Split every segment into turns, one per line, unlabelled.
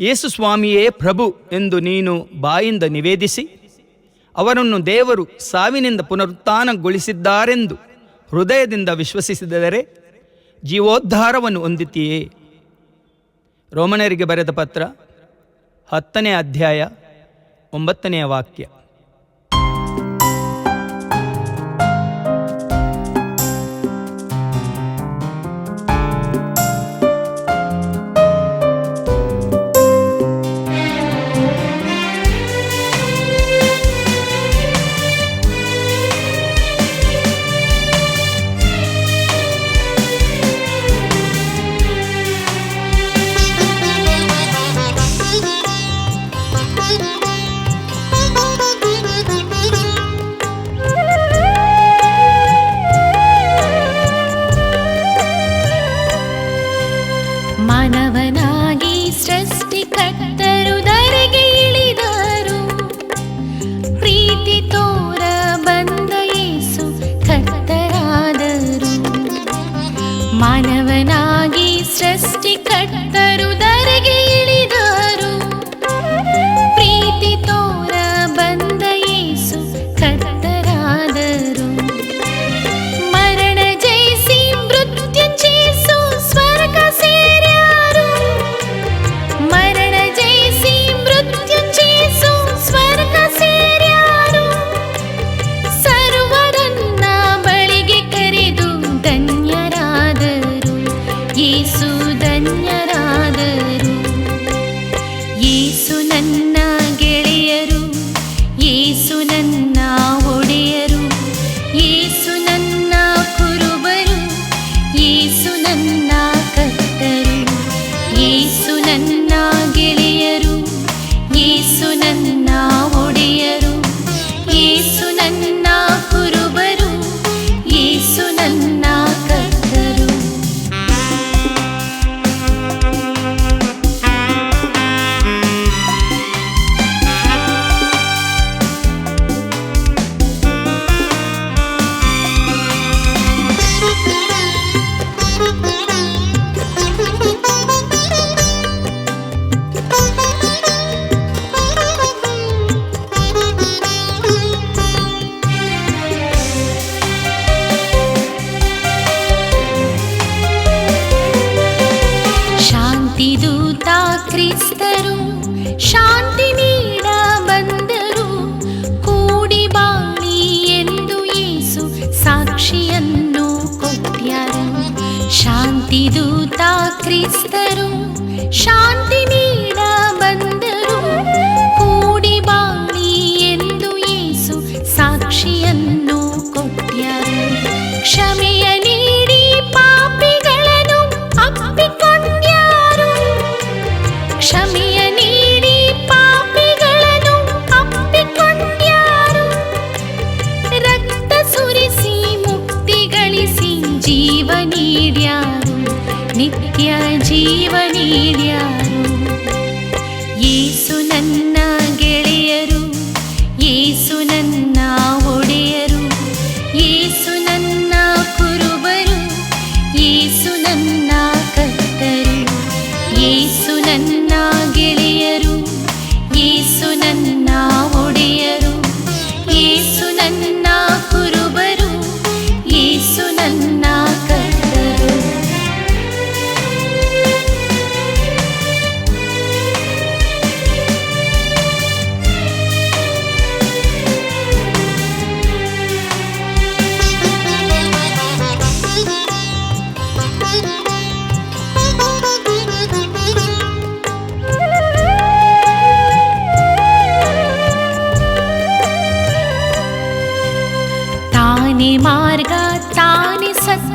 ಯೇಸು ಸ್ವಾಮಿಯೇ ಪ್ರಭು ಎಂದು ನೀನು ಬಾಯಿಂದ ನಿವೇದಿಸಿ, ಅವರನ್ನು ದೇವರು ಸಾವಿನಿಂದ ಪುನರುತ್ಥಾನಗೊಳಿಸಿದ್ದಾರೆಂದು ಹೃದಯದಿಂದ ವಿಶ್ವಸಿಸಿದರೆ ಜೀವೋದ್ಧಾರವನ್ನು ಹೊಂದಿತೀಯೇ? ರೋಮನರಿಗೆ ಬರೆದ ಪತ್ರ ಹತ್ತನೇ ಅಧ್ಯಾಯ ಒಂಬತ್ತನೆಯ ವಾಕ್ಯ.
ಬರುದ ಯೇಸು ನನ್ನ ಶ್ರಮಿಸ್ತರು ಶಾಂತಿ ನೀಡ ಬಂದರು ಕೂಡಿ ಬಾಳಿ ಎಂದು ಯೇಸು ಸಾಕ್ಷಿಯನ್ನು ಕೊಟ್ಟ್ಯಾರು ಶಾಂತಿ ದೂತ ಕ್ರಿಸ್ತರು ನಿತ್ಯ ಜೀವ ನೀಡ್ಯಾರು ಯೇಸು ನನ್ನ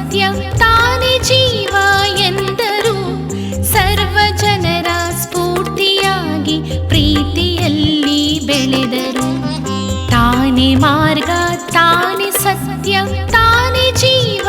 ಸತ್ಯ ತಾನೇ ಜೀವ ಎಂದರು. ಸರ್ವಜನರ ಸ್ಫೂರ್ತಿಯಾಗಿ ಪ್ರೀತಿಯಲ್ಲಿ ಬೆಳೆದರು. ತಾನೇ
ಮಾರ್ಗ ತಾನೇ
ಸತ್ಯ ತಾನೇ ಜೀವ